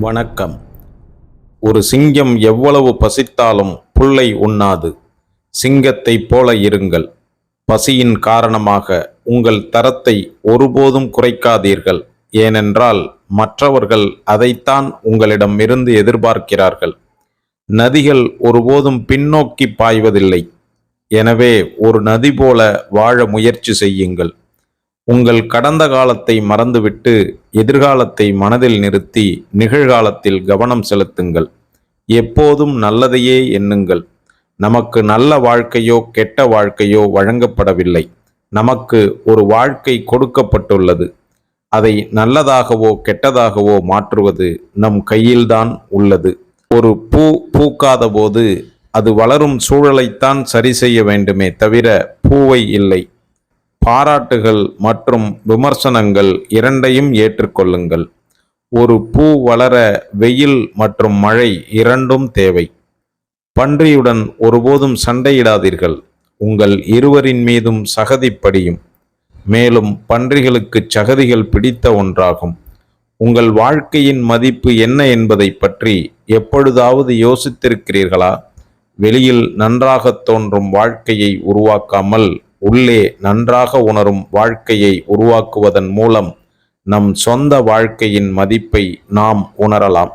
வணக்கம். ஒரு சிங்கம் எவ்வளவு பசித்தாலும் புல்லை உண்ணாது. சிங்கத்தைப் போல இருங்கள். பசியின் காரணமாக உங்கள் தரத்தை ஒருபோதும் குறைக்காதீர்கள். ஏனென்றால் மற்றவர்கள் அதைத்தான் உங்களிடமிருந்து எதிர்பார்க்கிறார்கள். நதிகள் ஒருபோதும் பின்னோக்கி பாய்வதில்லை. எனவே ஒரு நதி போல வாழ முயற்சி செய்யுங்கள். உங்கள் கடந்த காலத்தை மறந்துவிட்டு எதிர்காலத்தை மனதில் நிறுத்தி நிகழ்காலத்தில் கவனம் செலுத்துங்கள். எப்போதும் நல்லதையே எண்ணுங்கள். நமக்கு நல்ல வாழ்க்கையோ கெட்ட வாழ்க்கையோ வழங்கப்படவில்லை. நமக்கு ஒரு வாழ்க்கை கொடுக்கப்பட்டுள்ளது. அதை நல்லதாகவோ கெட்டதாகவோ மாற்றுவது நம் கையில்தான் உள்ளது. ஒரு பூ பூக்காத போது அது வளரும் சூழலைத்தான் சரி செய்ய வேண்டுமே தவிர பூவை இல்லை. பாராட்டுகள் மற்றும் விமர்சனங்கள் இரண்டையும் ஏற்றுக்கொள்ளுங்கள். ஒரு பூ வளர வெயில் மற்றும் மழை இரண்டும் தேவை. பன்றியுடன் ஒருபோதும் சண்டையிடாதீர்கள். உங்கள் இருவரின் மீதும் சகதி படியும். மேலும் பன்றிகளுக்கு சகதிகள் பிடித்த ஒன்றாகும். உங்கள் வாழ்க்கையின் மதிப்பு என்ன என்பதை பற்றி எப்பொழுதாவது யோசித்திருக்கிறீர்களா? வெளியில் நன்றாக தோன்றும் வாழ்க்கையை உருவாக்காமல் உள்ளே நன்றாக உணரும் வாழ்க்கையை உருவாக்குவதன் மூலம் நம் சொந்த வாழ்க்கையின் மதிப்பை நாம் உணரலாம்.